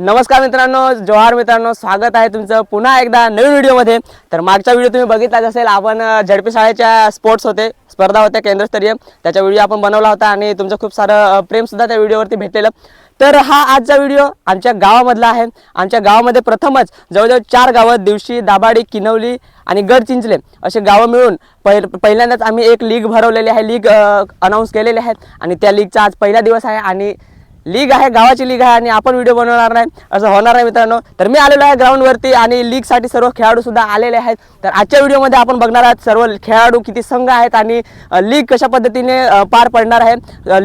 नमस्कार मित्रांनो जोहार मित्रांनो स्वागत आहे तुमचं पुन्हा एकदा नवीन व्हिडिओमध्ये. तर मागचा व्हिडिओ तुम्ही बघितलाच असेल आपण झडपी शाळेच्या स्पोर्ट्स होते स्पर्धा होत्या केंद्रस्तरीय. त्याचा व्हिडिओ आपण बनवला होता आणि तुमचं खूप सारं प्रेमसुद्धा त्या व्हिडिओवरती भेटलेलं. तर हा आजचा व्हिडिओ आमच्या गावामधला आहे. आमच्या गावामध्ये प्रथमच जवळजवळ चार गावं दिवशी दाभाडी किनवली आणि गडचिंचले असे गावं मिळून पहि पहिल्यांदाच आम्ही एक लीग भरवलेली आहे लीग अनाऊन्स केलेली आहेत आणि त्या लीगचा आज पहिला दिवस आहे आणि लीग आहे गावाची लीग आहे आणि आपण व्हिडिओ बनवणार नाही असं होणार आहे मित्रांनो. तर मी आलेलो आहे ग्राउंडवरती आणि लीगसाठी सर्व खेळाडूसुद्धा आलेले आहेत. तर आजच्या व्हिडिओमध्ये आपण बघणार आहात सर्व खेळाडू किती संघ आहेत आणि लीग कशा पद्धतीने पार पडणार आहे.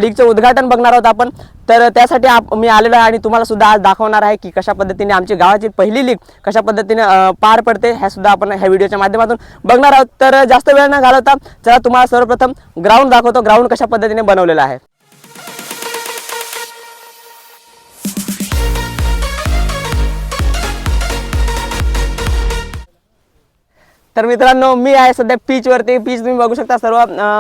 लीगचं उद्घाटन बघणार आहोत आपण. तर त्यासाठी आप मी आलेलो आहे आणि तुम्हाला सुद्धा आज दाखवणार आहे की कशा पद्धतीने आमची गावाची पहिली लीग कशा पद्धतीने पार पडते ह्या सुद्धा आपण ह्या व्हिडिओच्या माध्यमातून बघणार आहोत. तर जास्त वेळ न घालवता चला तुम्हाला सर्वप्रथम ग्राउंड दाखवतो ग्राउंड कशा पद्धतीने बनवलेलं आहे. तर मित्रांनो मी आहे सध्या पीच वरती. पीच तुम्ही बघू शकता सर्व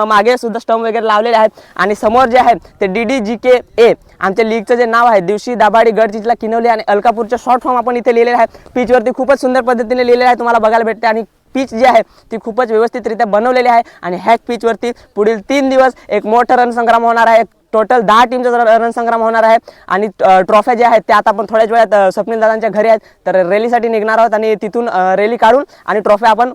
मागे सुद्धा स्टंप वगैरे लावलेले आहेत. आणि समोर जे आहे ते डी डी जी के ए आमच्या लीगचं जे नाव आहे दिवशी दाभाडी गडचिंचला किनवली आणि अलकापूरचे शॉर्ट फॉर्म आपण इथे लिहिलेले आहे. पीचवरती खूपच सुंदर पद्धतीने लिहिलेले आहे तुम्हाला बघायला भेटते. आणि पीच जी आहे ती खूपच व्यवस्थितरित्या बनवलेली आहे. आणि ह्या पीचवरती पुढील तीन दिवस एक मोठा रणसंग्राम होणार आहे. टोटल दहा टीमचा रणसंग्राम होणार आहे. आणि ट्रॉफ्या ज्या आहेत त्या आता आपण थोड्याच वेळात स्वप्नील दादांच्या घरी आहेत. तर रॅलीसाठी निघणार आहोत आणि तिथून रॅली काढून आणि ट्रॉफ्या आपण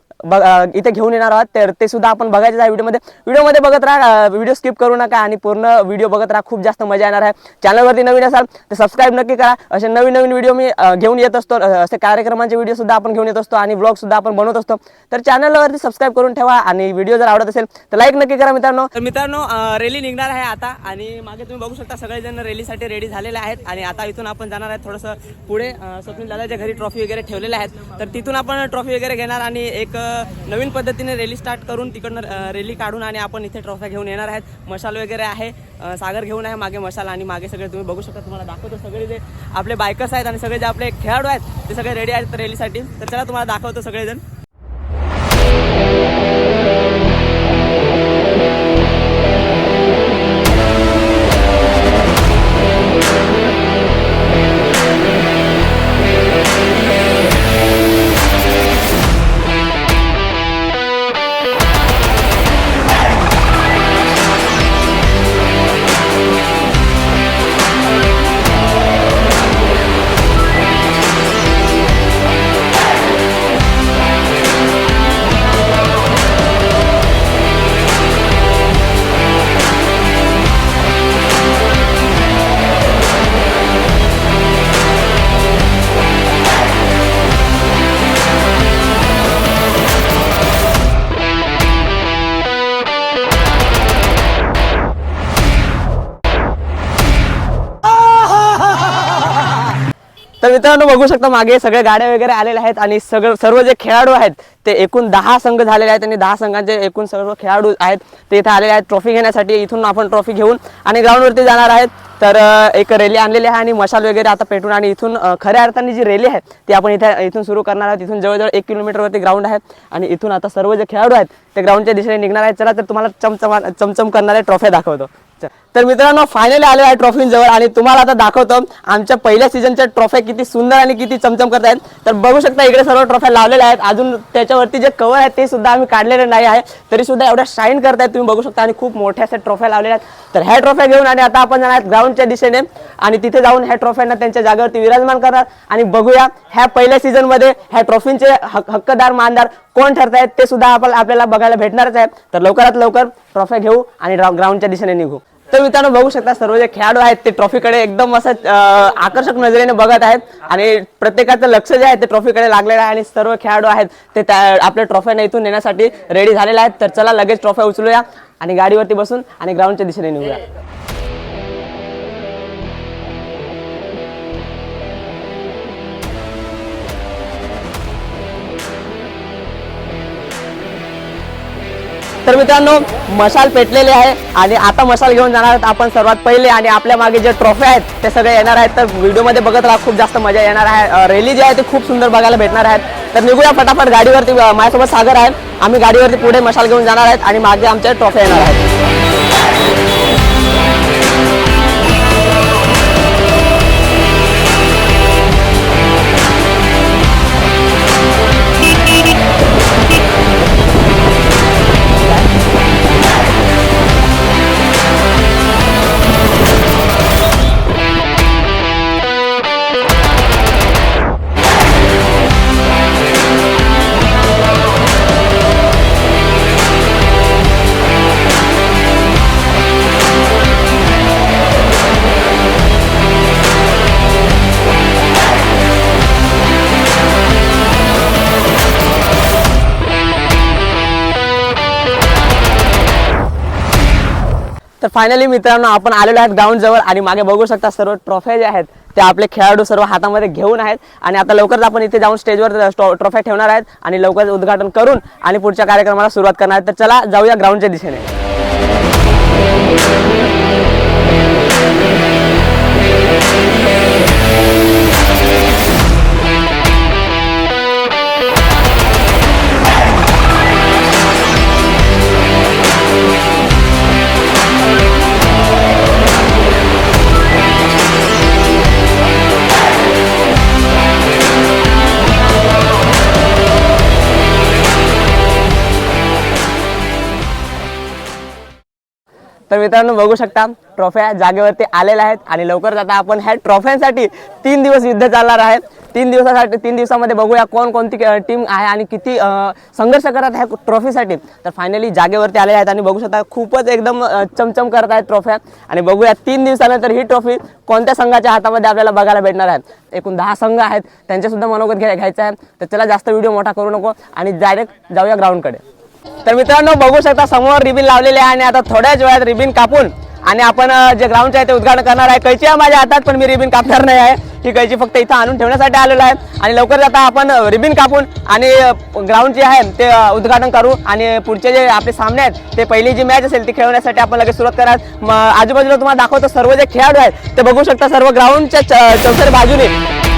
इथे घेऊन येणार आहोत. तर ते सुद्धा आपण बघायचं आहे व्हिडिओमध्ये. व्हिडिओमध्ये बघत राहा व्हिडिओ स्किप करू नका आणि पूर्ण व्हिडिओ बघत राहा. खूप जास्त मजा येणार आहे. चॅनलवरती नवीन असाल तर सबस्क्राईब नक्की करा. असे नवीन नवीन व्हिडिओ मी घेऊन येत असतो. असे कार्यक्रमांचे व्हिडिओ सुद्धा आपण घेऊन येत असतो आणि ब्लॉग सुद्धा आपण बनवत असतो. तर चॅनलवरती सबस्क्राईब करून ठेवा आणि व्हिडिओ जर आवडत असेल तर लाईक नक्की करा मित्रांनो. तर मित्रांनो रॅली निघणार आहे आता आणि मागे तुम्ही बघू शकता सगळेजण रॅलीसाठी रेडी झालेले आहेत आणि आता इथून आपण जाणार आहे थोडंसं पुढे. स्वप्नील दादाच्या घरी ट्रॉफी वगैरे ठेवलेल्या आहेत. तर तिथून आपण ट्रॉफी वगैरे घेणार आणि एक नवीन पद्धतीने रॅली स्टार्ट करून तिकडनं रॅली काढून आणि आपण इथे ट्रॉफ्या घेऊन येणार आहेत. मशाल वगैरे आहे. सागर घेऊन आहे मागे मशाल आणि मागे सगळे तुम्ही बघू शकता. तुम्हाला दाखवतो सगळे जे आपले बायकर्स आहेत आणि सगळे जे आपले खेळाडू आहेत ते सगळे रेडी आहेत रॅलीसाठी तर चला तुम्हाला दाखवतो सगळेजण. तर मित्रांनो बघू शकता मागे सगळे गाड्या वगैरे आलेल्या आहेत आणि सगळं सर्व जे खेळाडू आहेत ते एकूण दहा संघ झालेले आहेत आणि दहा संघांचे एकूण सर्व खेळाडू आहेत ते इथे आलेले आहेत. ट्रॉफी घेण्यासाठी इथून आपण ट्रॉफी घेऊन आणि ग्राउंडवरती जाणार आहेत. तर एक रॅली आणलेली आहे आणि मशाल वगैरे आता पेटून आणि इथून खऱ्या अर्थाने जी रॅली आहे ती आपण इथे इथून सुरू करणार आहोत. इथून जवळजवळ एक किलोमीटरवरती ग्राउंड आहे आणि इथून आता सर्व जे खेळाडू आहेत ते ग्राउंडच्या दिशेने निघणार आहेत. चला तर तुम्हाला चमचमा चमचम करणारे ट्रॉफ्या दाखवतो. तर मित्रांनो फायनली आले आहे ट्रॉफींजवळ आणि तुम्हाला आता दाखवतो आमच्या पहिल्या सीझनच्या ट्रॉफ्या किती सुंदर आणि किती चमचम करत आहेत. तर बघू शकता इकडे सर्व ट्रॉफ्या लावलेल्या आहेत. अजून त्याच्यावरती जे कव्हर आहे ते सुद्धा आम्ही काढलेले नाही आहे. तरी सुद्धा एवढ्या शाईन करतायत तुम्ही बघू शकता आणि खूप मोठ्या अशा ट्रॉफ्या लावलेल्या आहेत. तर ह्या ट्रॉफ्या घेऊन आणि आता आपण जाणार ग्राउंडच्या दिशेने. आणि तिथे जाऊन ह्या ट्रॉफ्यांना त्यांच्या जागेवरती विराजमान करणार. आणि बघूया ह्या पहिल्या सीझनमध्ये ह्या ट्रॉफींचे हक- हक्कदार मानदार कोण ठरत आहेत ते सुद्धा आपण आपल्याला बघायला भेटणारच आहे. तर लवकरात लवकर ट्रॉफ्या घेऊ आणि ग्राउंडच्या दिशेने निघू. तर मित्रांनो बघू शकता सर्व जे खेळाडू आहेत ते ट्रॉफीकडे एकदम असं आकर्षक नजरेने बघत आहेत. आणि प्रत्येकाचं लक्ष जे आहे ते ट्रॉफीकडे लागलेलं आहे. आणि सर्व खेळाडू आहेत ते आपल्या ट्रॉफ्यांना इथून नेण्यासाठी रेडी झालेले आहेत. तर चला लगेच ट्रॉफ्या उचलूया आणि गाडीवरती बसून आणि ग्राउंडच्या दिशेने निघूया. तर मित्रांनो मशाल पेटलेले आहे आणि आता मशाल घेऊन जाणार आहोत आपण सर्वात पहिले आणि आपल्या मागे जे ट्रॉफी आहेत ते सगळे येणार आहेत. तर व्हिडिओमध्ये बघत राहा खूप जास्त मजा येणार आहे. रॅली जी आहे ती खूप सुंदर बघायला भेटणार आहेत. तर निघूया फटाफट गाडीवरती माझ्यासोबत सागर आहे. आम्ही गाडीवरती पुढे मशाल घेऊन जाणार आहेत आणि मागे आमच्या ट्रॉफी येणार आहेत. फायनली मित्रांनो आपण आलेलो आहेत ग्राउंड जवळ आणि मागे बघू शकता सर्व ट्रॉफ्या जे आहेत ते आपले खेळाडू सर्व हातामध्ये घेऊन आहेत. आणि आता लवकरच आपण इथे जाऊन स्टेजवर ट्रॉफ्या uh, ठेवणार आहेत आणि लवकरच उद्घाटन करून आणि पुढच्या कार्यक्रमाला सुरुवात करणार आहेत. तर चला जाऊया ग्राउंडच्या दिशेने. तर मित्रांनो बघू शकता ट्रॉफ्या जागेवरती आलेल्या आहेत आणि लवकरच आता आपण ह्या ट्रॉफ्यांसाठी तीन दिवस युद्ध चालणार आहे. तीन दिवसासाठी तीन दिवसामध्ये बघूया कोण कोणती टीम आहे आणि किती संघर्ष करत आहे ट्रॉफीसाठी. तर फायनली जागेवरती आलेले आहेत आणि बघू शकता खूपच एकदम चमचम करत आहेत ट्रॉफ्या. आणि बघूया तीन दिवसानंतर ही ट्रॉफी कोणत्या संघाच्या हातामध्ये आपल्याला बघायला भेटणार आहेत एकूण दहा संघ आहेत त्यांच्यासुद्धा मनोगत घ्या घ्यायचं आहे. तर चला जास्त व्हिडिओ मोठा करू नको आणि डायरेक्ट जाऊया ग्राउंडकडे तर मित्रांनो बघू शकता समोर रिबीन लावलेले आहे आणि आता थोड्याच वेळात रिबीन कापून आणि आपण जे ग्राउंडचे आहे ते उद्घाटन करणार आहे. कैची आहे माझ्या हातात पण मी रिबीन कापणार नाही आहे. ही कैची फक्त इथं आणून ठेवण्यासाठी आलेलो आहे. आणि लवकरच आता आपण रिबिन कापून आणि ग्राउंड जे आहे ते उद्घाटन करू आणि पुढचे जे आपले सामने आहेत ते पहिली जी मॅच असेल ती खेळवण्यासाठी आपण लगेच सुरुवात करणार. आजूबाजूला तुम्हाला दाखवतो सर्व जे खेळाडू आहेत ते बघू शकता सर्व ग्राउंडच्या च- बाजूने.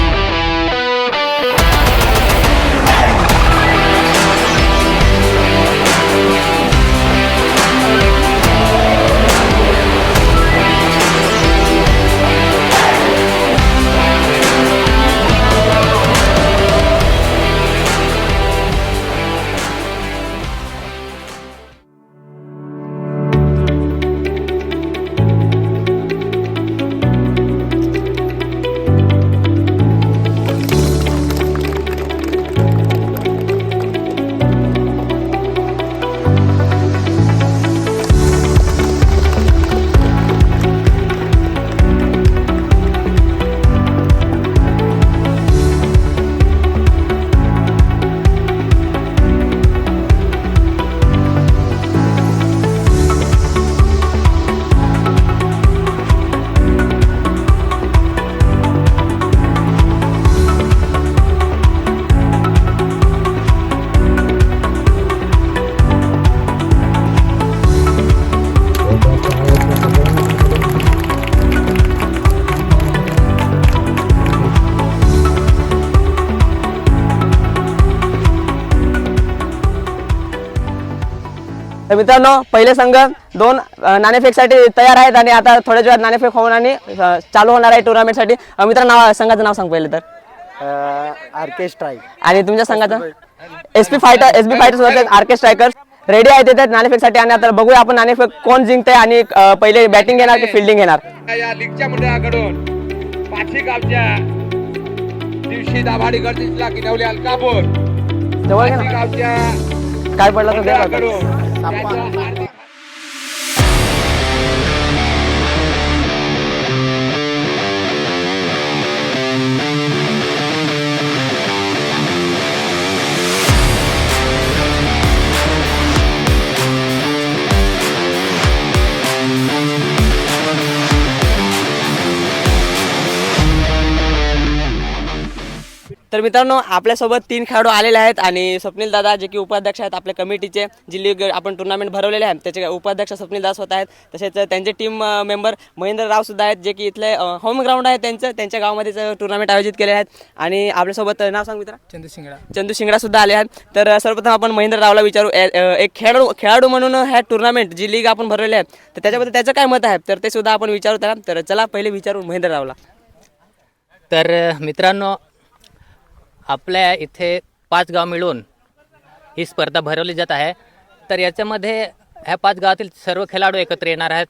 तर मित्रांनो पहिले संघ दोन नाणेफेकसाठी तयार आहेत आणि आता थोड्याच वेळात नाणेफेक होऊन आणि चालू होणार आहे टुर्नामेंटसाठी मित्रांनो नाव संघाचं नाव सांग पहिले तर. आर्के स्ट्राईक आणि तुमच्या संघाचं? S P fighter S B fighters R K striker ready आहेत येतात नाणेफेकसाठी आणि आता बघूया आपण नाणेफेक कोण जिंकते आणि पहिले बॅटिंग घेणार की फिल्डिंग घेणार? या लीगच्या मंडळाकडून गावच्या दिवशी दाभाडी गडचिंचला किनवली अलकापूर. गावच्या काय पडला तो द्या तर मित्रांनो आपल्यासोबत तीन खेळाडू आलेले आहेत आणि स्वप्नील दादा जे की उपाध्यक्ष आहेत आपल्या कमिटीचे जी लीग आपण टुर्नामेंट भरवलेले आहेत त्याचे उपाध्यक्ष स्वप्नील दास होत आहेत. तसेच त्यांचे टीम मेंबर महेंद्र राव सुद्धा आहेत जे की इथले होम ग्राउंड आहे त्यांचं त्यांच्या गावामध्येच टुर्नामेंट आयोजित केले आहेत. आणि आपल्यासोबत नाव सांग मित्रा. चंदू शिंगडा. चंदू शिंगडा सुद्धा आले आहेत. तर सर्वप्रथम आपण महेंद्र रावला विचारू. एक खेळाडू खेळाडू म्हणून ह्या टुर्नामेंट जी लीग आपण भरवली आहे तर त्याच्याबद्दल त्याचं काय मत आहे? तर ते सुद्धा आपण विचारू त्याला. तर चला पहिले विचारू महेंद्र रावला. तर मित्रांनो आपल्या इथे पाच गाव मिळून ही स्पर्धा भरवली जात आहे. तर याच्यामध्ये ह्या पाच गावातील सर्व खेळाडू एकत्र येणार आहेत.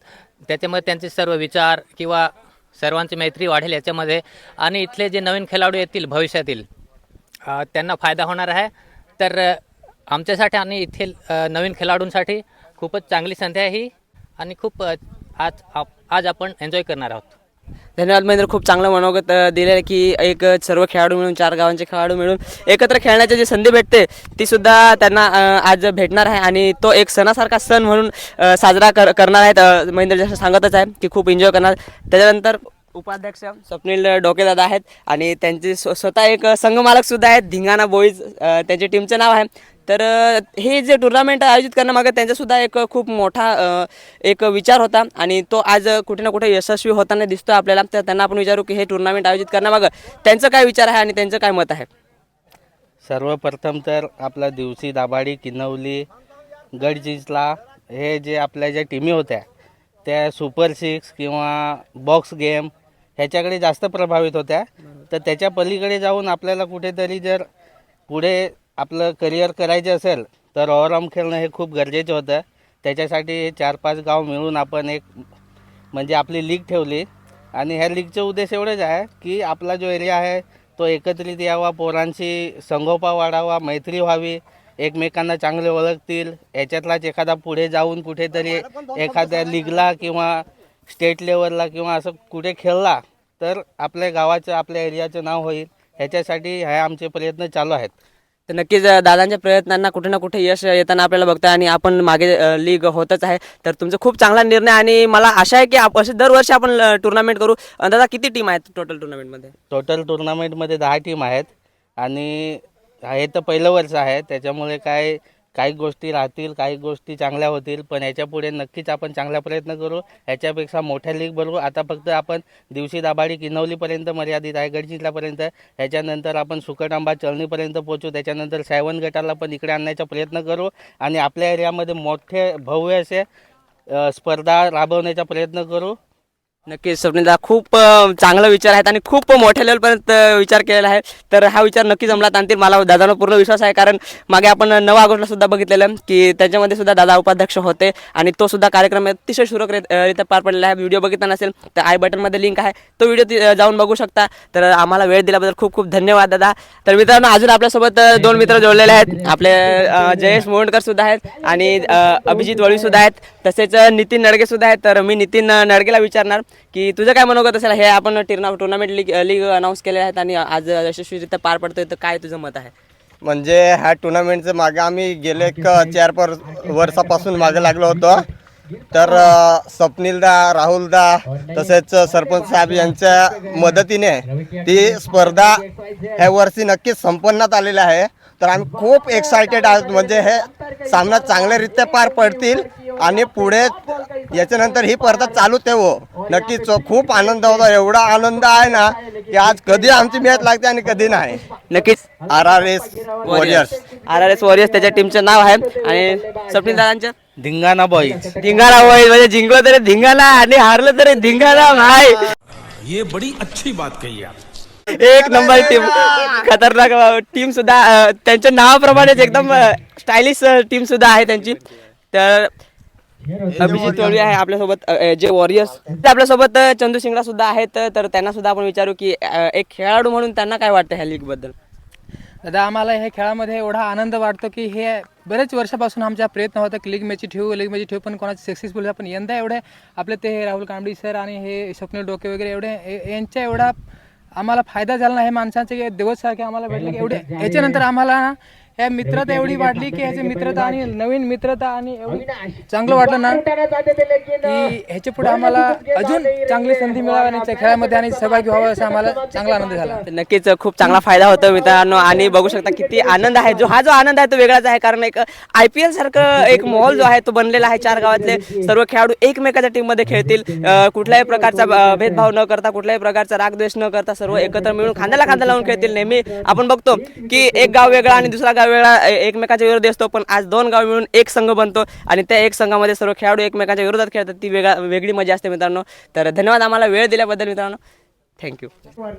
त्याच्यामध्ये त्यांचे सर्व विचार किंवा सर्वांची मैत्री वाढेल याच्यामध्ये. आणि इथले जे नवीन खेळाडू येतील भविष्यातील त्यांना फायदा होणार आहे. तर आमच्यासाठी आणि इथे नवीन खेळाडूंसाठी खूपच चांगली संधी आहे ही. आणि खूप आज आप आज आपण एन्जॉय करणार आहोत. धन्यवाद महेंद्र खूप चांगलं मनोगत दिलं दिलेलं आहे की एक सर्व खेळाडू मिळून चार गावांचे खेळाडू मिळून एकत्र खेळण्याची जी संधी भेटते ती सुद्धा त्यांना आज भेटणार आहे आणि तो एक सणासारखा सण म्हणून साजरा कर करणार आहेत. महेंद्र जसं सांगतच आहे की खूप एन्जॉय करणार. त्याच्यानंतर उपाध्यक्ष स्वप्नील डोकेदादा आहेत आणि त्यांचे स्वतः एक संघमालक सुद्धा आहेत धिंगाणा बॉईज त्यांच्या टीमचं नाव आहे. तर हे जे टुर्नामेंट आयोजित करण्यामागे त्यांचासुद्धा एक खूप मोठा एक विचार होता. आणि तो आज कुठे ना कुठे यशस्वी होताना दिसतो आपल्याला. तर त्यांना आपण विचारू की हे टुर्नामेंट आयोजित करण्यामागं त्यांचं काय विचार आहे आणि त्यांचं काय मत आहे? सर्वप्रथम तर आपला दिवशी दाभाडी किनवली गडचिंचला हे जे आपल्या ज्या टीमी होत्या त्या सुपर सिक्स किंवा बॉक्स गेम ह्याच्याकडे जास्त प्रभावित होत्या. तर त्याच्या पलीकडे जाऊन आपल्याला कुठेतरी जर पुढे आपलं करिअर करायचं असेल तर ऑलराऊंड खेळणं हे खूप गरजेचं होतं. त्याच्यासाठी हे चार पाच गाव मिळून आपण एक म्हणजे आपली लीग ठेवली. आणि ह्या लीगचा उद्देश एवढंच आहे की आपला जो एरिया आहे तो एकत्रित यावा पोरांशी संगोपा वाढावा मैत्री व्हावी एकमेकांना चांगले ओळखतील. याच्यातलाच एखादा पुढे जाऊन कुठेतरी एखाद्या लीगला किंवा स्टेट लेवलला किंवा असं कुठे खेळला तर आपल्या गावाचं आपल्या एरियाचं नाव होईल. ह्याच्यासाठी हे आमचे प्रयत्न चालू आहेत. तर नक्कीच दादांच्या प्रयत्नांना कुठे ना कुठे यश येताना आपल्याला बघता आणि आपण मागे लीग होतच आहे. तर तुमचा खूप चांगला निर्णय आणि मला आशा आहे की असे दरवर्षी आपण टुर्नामेंट करू. दादा किती टीम आहेत टोटल टुर्नामेंटमध्ये टोटल टुर्नामेंटमध्ये दहा टीम आहेत. आणि हे तर पहिलं वर्ष आहे. त्याच्यामुळे काय काही गोष्टी राहतील काही गोष्टी चांगल्या होतील पण याच्यापुढे नक्कीच आपण चांगला प्रयत्न करू. ह्याच्यापेक्षा मोठ्या लीग बनवू. आता फक्त आपण दिवशी दाभाडी किनवलीपर्यंत मर्यादित आहे गडचिंचलापर्यंत ह्याच्यानंतर आपण सुकटांबा चळणीपर्यंत पोहोचू. त्याच्यानंतर सायवन गटाला पण इकडे आणण्याचा प्रयत्न करू. आणि आपल्या एरियामध्ये मोठे भव्य असे स्पर्धा राबवण्याचा प्रयत्न करू. नक्कीच स्वप्नीलदा खूप चांगला विचार आहेत आणि खूप मोठ्या लेवलपर्यंत विचार केलेला आहे. तर हा विचार नक्कीच अंमलात आणतील. मला दादांवर पूर्ण विश्वास आहे कारण मागे आपण नऊ ऑगस्टला सुद्धा बघितलेलं की त्याच्यामध्ये सुद्धा दादा उपाध्यक्ष होते आणि तो सुद्धा कार्यक्रम अतिशय सुरक रित्या पार पडलेला आहे. व्हिडिओ बघितला नसेल तर आय बटनमध्ये लिंक आहे. तो व्हिडिओ जाऊन बघू शकता. तर आम्हाला वेळ दिल्याबद्दल खूप खूप धन्यवाद दादा. तर मित्रांनो अजून आपल्यासोबत दोन मित्र जोडलेले आहेत. आपले जयेश मोहनकर सुद्धा आहेत आणि अभिजित वळी सुद्धा आहेत. तसेच नितीन नडगे सुद्धा आहेत. तर मी नितीन नडगेला विचारणार. की तुझं काय मनोगत असेल? हे आपण टिर्ना टुर्नामेंट लीग लीग अनाऊन्स केले आहेत आणि आज यशस्वीरित्या पार पडतोय तर काय तुझं मत आहे? म्हणजे ह्या टुर्नामेंटचं मागे आम्ही गेले एक चार पर वर्षापासून मागे लागलो होतो. तर स्वप्नीलदा राहुलदा तसेच सरपंच साहेब यांच्या मदतीने ती स्पर्धा ह्या वर्षी नक्कीच संपन्नात आलेली आहे. तर आम्ही खूप एक्सायटेड आहोत. म्हणजे हे सामना चांगल्यारीत्या पार पडतील आणि पुढे याच्यानंतर ही स्पर्धा चालू ठेवू. नक्कीच खूप आनंद होतो. एवढा आनंद आहे ना की आज कधी आमची मॅच लागते आणि कधी नाही. नक्कीच. R R S warriors. R R S warriors त्याच्या टीमचं नाव आहे. आणि स्वप्नील दादांचं? धिंगाणा बॉईज धिंगाणा होईल म्हणजे जिंकलं तरी धिंगाणा आणि हारलं तरी धिंगाणा भाई. ये बड़ी अच्छी बात कही आप। एक नंबर टीम. खतरनाक टीम सुद्धा अ, त्यांच्या नावाप्रमाणेच एकदम स्टायलिश टीम सुद्धा आहे त्यांची. तर अभिजित तोळी आहे आपल्यासोबत अ, अ, जे वॉरियर्स आपल्यासोबत अ, चंदू सिंगला सुद्धा आहेत. तर त्यांना सुद्धा आपण विचारू की अ, एक खेळाडू म्हणून त्यांना काय वाटतं ह्या लीगबद्दल? दादा आम्हाला ह्या खेळामध्ये एवढा आनंद वाटतो की हे बरेच वर्षापासून आमचा प्रयत्न होता की लीग मॅची ठेवू लीग मॅची ठेवू पण कोणाची सक्सेसफुल पण यंदा एवढे आपले ते राहुल कांबडी सर आणि हे स्वप्नील डोके वगैरे एवढे हे- यांच्या एवढा आम्हाला फायदा झाला नाही माणसांचे की दिवस सारखे आम्हाला भेटले की एवढे. याच्यानंतर आम्हाला ह्या मित्रता एवढी वाढली की ह्याची मित्रता आणि नवीन मित्रता आणि एवढी चांगलं वाटलं ना की ह्याच्या पुढे आम्हाला अजून चांगली संधी मिळावी आणि खेळामध्ये आणि सहभागी व्हावं असा आम्हाला चांगला आनंद झाला. नक्कीच खूप चांगला फायदा होतो मित्रांनो आणि बघू शकता किती आनंद आहे. जो हा जो आनंद आहे तो वेगळाच आहे कारण एक आय पी एल सारखं एक माहोल जो आहे तो बनलेला आहे चार गावातले. सर्व खेळाडू एकमेकाच्या टीममध्ये खेळतील कुठल्याही प्रकारचा भेदभाव न करता कुठल्याही प्रकारचा रागद्वेष न करता सर्व एकत्र मिळून खांद्याला खांदा लावून खेळतील नेहमी. आपण बघतो की एक गाव वेगळा आणि दुसरा गाव एका वेळा एकमेकाच्या विरोधी असतो पण आज दोन गाव मिळून एक संघ बनतो आणि त्या एक संघामध्ये सर्व खेळाडू एकमेकांच्या विरोधात खेळतात ती वेगळा वेगळी मजा असते मित्रांनो. तर धन्यवाद आम्हाला वेळ दिल्याबद्दल मित्रांनो. थँक्यू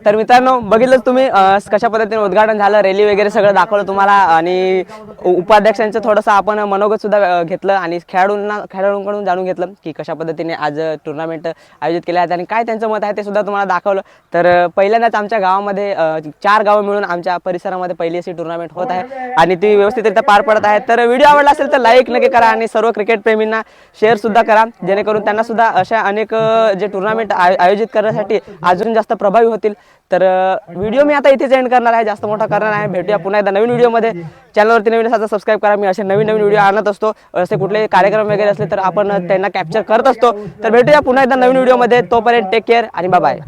तर मित्रांनो बघितलं तुम्ही कशा पद्धतीने उद्घाटन झालं रॅली वगैरे सगळं दाखवलं तुम्हाला आणि उ- उपाध्यक्षांचं थोडंसं आपण मनोगत सुद्धा घेतलं आणि खेळाडूंना खेळाडूंकडून जाणून घेतलं की कशा पद्धतीने आज टुर्नामेंट आयोजित केले आहेत आणि काय त्यांचं मत आहे ते सुद्धा तुम्हाला दाखवलं. तर अं, पहिल्यांदाच आमच्या गावामध्ये चार गावं मिळून आमच्या परिसरामध्ये पहिली अशी टुर्नामेंट होत आहे आणि ती व्यवस्थितरित्या पार पडत आहे. तर व्हिडिओ आवडला असेल तर लाईक नक्की करा आणि सर्व क्रिकेट प्रेमींना शेअर सुद्धा करा जेणेकरून त्यांना सुद्धा अशा अनेक जे टुर्नामेंट आयोजित करण्यासाठी अजून जास्त प्रभावी होतील. तर व्हिडिओ मी आता इथेच एंड करणार आहे. जास्त मोठा करणार आहे. भेटूया पुन्हा एकदा नवीन व्हिडिओमध्ये चॅनलवरती नवीन असा सबस्क्राईब करा. मी असे नवीन नवीन व्हिडिओ आणत असतो. असे कुठले कार्यक्रम वगैरे असले तर आपण त्यांना कॅप्चर करत असतो. तर भेटूया पुन्हा एकदा नवीन व्हिडिओमध्ये तोपर्यंत टेक केअर आणि बाय